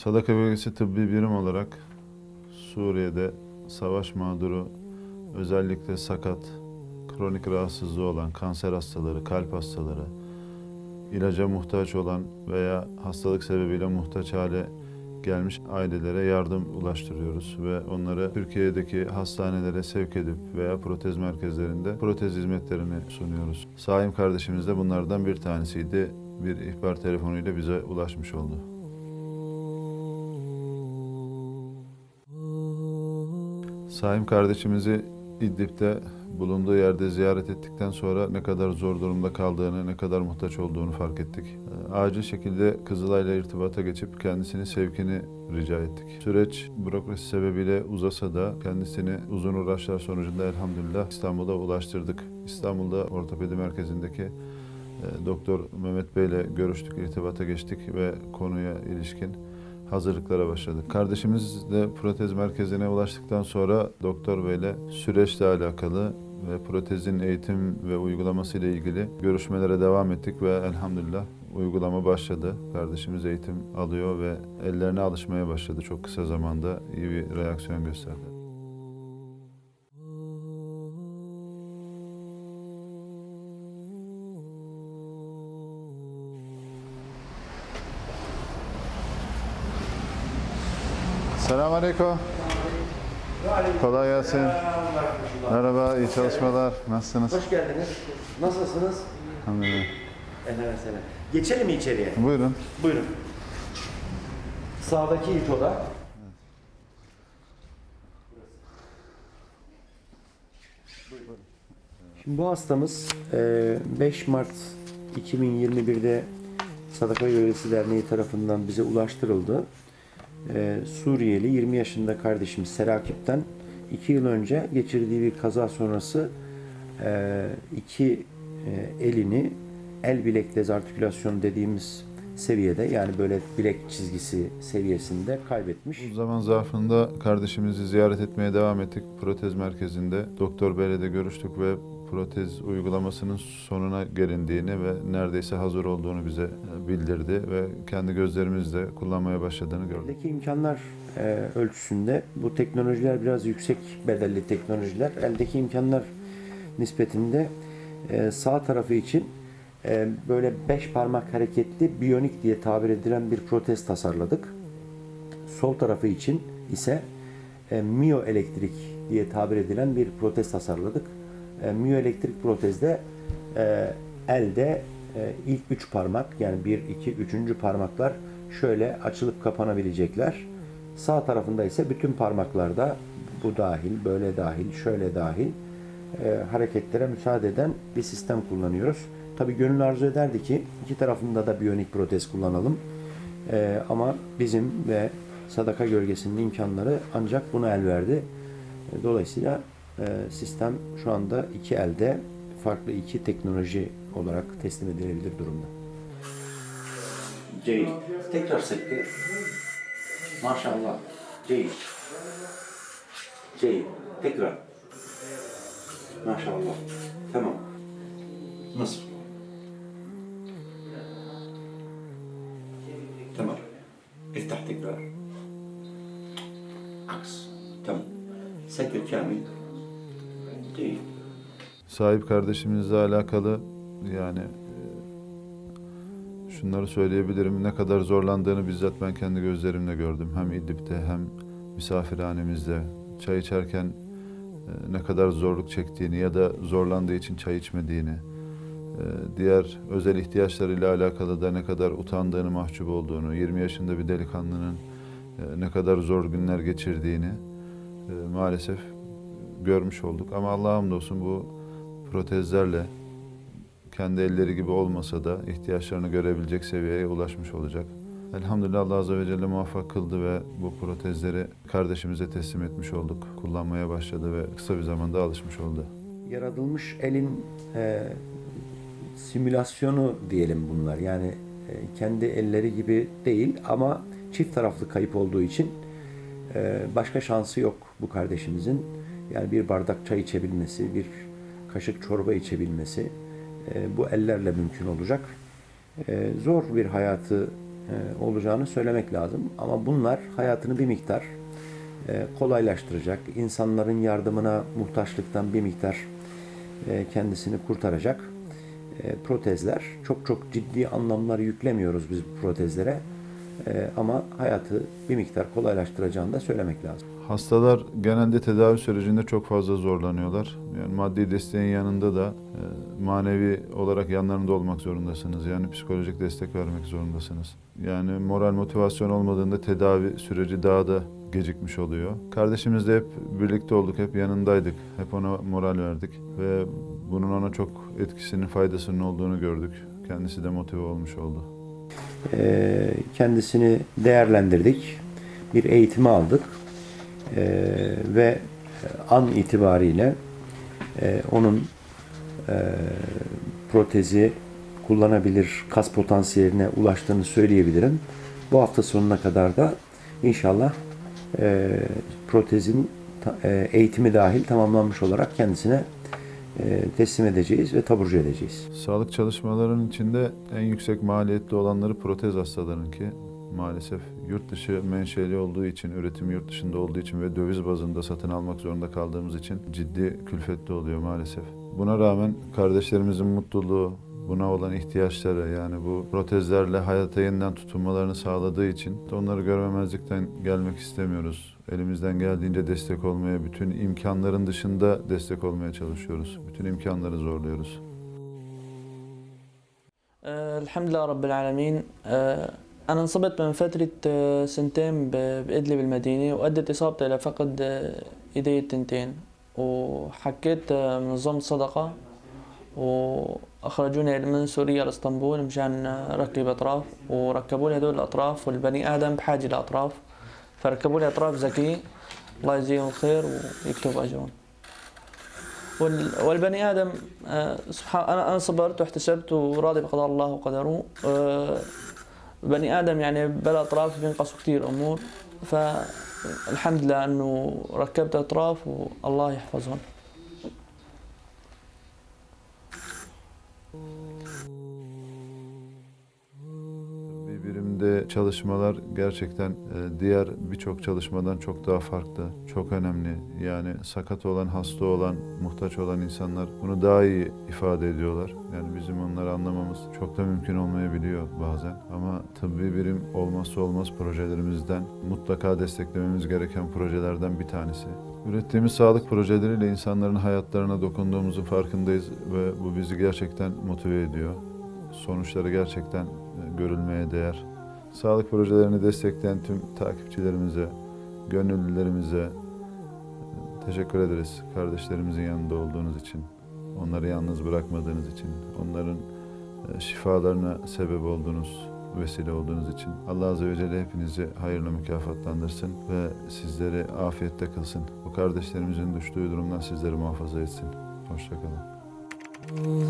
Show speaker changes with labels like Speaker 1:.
Speaker 1: Sadaka Bölgesi Tıbbi Birim olarak Suriye'de savaş mağduru, özellikle sakat, kronik rahatsızlığı olan kanser hastaları, kalp hastaları, ilaca muhtaç olan veya hastalık sebebiyle muhtaç hale gelmiş ailelere yardım ulaştırıyoruz ve onları Türkiye'deki hastanelere sevk edip veya protez merkezlerinde protez hizmetlerini sunuyoruz. Saim kardeşimiz de bunlardan bir tanesiydi. Bir ihbar telefonuyla bize ulaşmış oldu. Saim kardeşimizi İdlib'de bulunduğu yerde ziyaret ettikten sonra ne kadar zor durumda kaldığını, ne kadar muhtaç olduğunu fark ettik. Ee, Acil şekilde Kızılay'la irtibata geçip kendisini sevkini rica ettik. Süreç bürokrasi sebebiyle uzasa da kendisini uzun uğraşlar sonucunda elhamdülillah İstanbul'a ulaştırdık. İstanbul'da ortopedi merkezindeki e, Doktor Mehmet Bey ile görüştük, irtibata geçtik ve konuya ilişkin hazırlıklara başladık. Kardeşimiz de protez merkezine ulaştıktan sonra doktor beyle süreçle alakalı ve protezin eğitim ve uygulaması ile ilgili görüşmelere devam ettik ve elhamdülillah uygulama başladı. Kardeşimiz eğitim alıyor ve ellerine alışmaya başladı. Çok kısa zamanda iyi bir reaksiyon gösterdi. Selamünaleyküm. Kolay gelsin. Merhaba, iyi çalışmalar. Nasılsınız?
Speaker 2: Hoş geldiniz. Nasılsınız?
Speaker 1: Elhamdülillah.
Speaker 2: Efendim selam. Geçelim mi içeriye?
Speaker 1: Buyurun.
Speaker 2: Buyurun. Sağdaki ilk oda. Şimdi bu hastamız e, 5 Mart 2021'de Sadaka Yöresi Derneği tarafından bize ulaştırıldı. E, Suriyeli 20 yaşında kardeşimiz Serakip'ten 2 yıl önce geçirdiği bir kaza sonrası e, iki e, elini el bilek dezartikülasyon dediğimiz seviyede yani böyle bilek çizgisi seviyesinde kaybetmiş.
Speaker 1: Bu zaman zarfında kardeşimizi ziyaret etmeye devam ettik. Protez merkezinde Doktor Bey'le de görüştük ve protez uygulamasının sonuna gelindiğini ve neredeyse hazır olduğunu bize bildirdi ve kendi gözlerimizle kullanmaya başladığını gördük.
Speaker 2: Eldeki imkanlar e, ölçüsünde bu teknolojiler biraz yüksek bedelli teknolojiler. Eldeki imkanlar nispetinde e, sağ tarafı için e, böyle beş parmak hareketli biyonik diye tabir edilen bir protez tasarladık. Sol tarafı için ise e, miyoelektrik diye tabir edilen bir protez tasarladık. E, miyoelektrik protezde e, elde e, ilk üç parmak yani bir, iki, üçüncü parmaklar şöyle açılıp kapanabilecekler. Sağ tarafında ise bütün parmaklarda bu dahil, böyle dahil, şöyle dahil e, hareketlere müsaade eden bir sistem kullanıyoruz. Tabii gönül arzu ederdi ki iki tarafında da biyonik protez kullanalım. E, ama bizim ve sadaka gölgesinin imkanları ancak buna el verdi. E, Dolayısıyla sistem şu anda iki elde farklı iki teknoloji olarak teslim edilebilir durumda. Ceyil. Tekrar sekti. Maşallah. Ceyil. Ceyil. Tekrar. Maşallah. Tamam. Nasıl? تمام افتح تكرار عكس تمام سكر كامل
Speaker 1: Sahip kardeşimizle alakalı yani e, şunları söyleyebilirim. Ne kadar zorlandığını bizzat ben kendi gözlerimle gördüm. Hem İdlib'de hem misafirhanemizde. Çay içerken e, ne kadar zorluk çektiğini ya da zorlandığı için çay içmediğini, e, diğer özel ihtiyaçlarıyla alakalı da ne kadar utandığını, mahcup olduğunu, 20 yaşında bir delikanlının ne kadar zor günler geçirdiğini maalesef görmüş olduk. Ama Allah'a hamdolsun bu protezlerle kendi elleri gibi olmasa da ihtiyaçlarını görebilecek seviyeye ulaşmış olacak. Elhamdülillah Allah Azze ve Celle muvaffak kıldı ve bu protezleri kardeşimize teslim etmiş olduk. Kullanmaya başladı ve kısa bir zamanda alışmış oldu.
Speaker 2: Yaratılmış elin e, simülasyonu diyelim bunlar. Yani e, kendi elleri gibi değil ama çift taraflı kayıp olduğu için e, başka şansı yok bu kardeşimizin. Yani bir bardak çay içebilmesi, bir kaşık çorba içebilmesi e, bu ellerle mümkün olacak. E, zor bir hayatı e, olacağını söylemek lazım. Ama bunlar hayatını bir miktar e, kolaylaştıracak, insanların yardımına muhtaçlıktan bir miktar e, kendisini kurtaracak e, protezler. Çok çok ciddi anlamlar yüklemiyoruz biz bu protezlere. E, ama hayatı bir miktar kolaylaştıracağını da söylemek lazım.
Speaker 1: Hastalar genelde tedavi sürecinde çok fazla zorlanıyorlar. Yani maddi desteğin yanında da e, manevi olarak yanlarında olmak zorundasınız. Yani psikolojik destek vermek zorundasınız. Yani moral motivasyon olmadığında tedavi süreci daha da gecikmiş oluyor. Kardeşimizle hep birlikte olduk, hep yanındaydık. Hep ona moral verdik ve bunun ona çok etkisinin, faydasının olduğunu gördük. Kendisi de motive olmuş oldu.
Speaker 2: E, kendisini değerlendirdik. Bir eğitimi aldık. E, ve an itibariyle e, onun e, protezi kullanabilir kas potansiyeline ulaştığını söyleyebilirim. Bu hafta sonuna kadar da inşallah e, protezin e, eğitimi dahil tamamlanmış olarak kendisine e, teslim edeceğiz ve taburcu edeceğiz.
Speaker 1: Sağlık çalışmalarının içinde en yüksek maliyetli olanları protez hastalarınki maalesef yurt dışı menşeli olduğu için, üretim yurt dışında olduğu için ve döviz bazında satın almak zorunda kaldığımız için ciddi külfetli oluyor maalesef. Buna rağmen kardeşlerimizin mutluluğu, buna olan ihtiyaçları yani bu protezlerle hayata yeniden tutunmalarını sağladığı için onları görmemezlikten gelmek istemiyoruz. Elimizden geldiğince destek olmaya, bütün imkanların dışında destek olmaya çalışıyoruz. Bütün imkanları zorluyoruz.
Speaker 3: Elhamdülillah Rabbil Alemin. Ee, أنا انصبت من فترة آه، سنتين بإدلب المدينة وأدت إصابتي إلى فقد آه، إيدي التنتين وحكيت آه، منظمة صدقة وأخرجوني من سوريا لإسطنبول مشان آه، ركب أطراف وركبوا لي هدول الأطراف والبني آدم بحاجة لأطراف. فركبوا لي أطراف ذكية. الله يجزيهم الخير ويكتب أجرهم. وال- والبني آه، سبحان أنا أنا صبرت واحتسبت وراضي بقضاء الله وقدره. آه، بني آدم يعني بلا أطراف بينقصوا كثير أمور. فالحمد لله إنه ركبت أطراف والله يحفظهم.
Speaker 1: Birimde çalışmalar gerçekten e, diğer birçok çalışmadan çok daha farklı, çok önemli. Yani sakat olan, hasta olan, muhtaç olan insanlar bunu daha iyi ifade ediyorlar. Yani bizim onları anlamamız çok da mümkün olmayabiliyor bazen. Ama tıbbi birim olmazsa olmaz projelerimizden, mutlaka desteklememiz gereken projelerden bir tanesi. Ürettiğimiz sağlık projeleriyle insanların hayatlarına dokunduğumuzun farkındayız ve bu bizi gerçekten motive ediyor. Sonuçları gerçekten e, görülmeye değer. Sağlık projelerini destekleyen tüm takipçilerimize, gönüllülerimize e, teşekkür ederiz. Kardeşlerimizin yanında olduğunuz için, onları yalnız bırakmadığınız için, onların e, şifalarına sebep olduğunuz, vesile olduğunuz için. Allah Azze ve Celle hepinizi hayırla mükafatlandırsın ve sizleri afiyette kılsın. Bu kardeşlerimizin düştüğü durumdan sizleri muhafaza etsin. Hoşçakalın.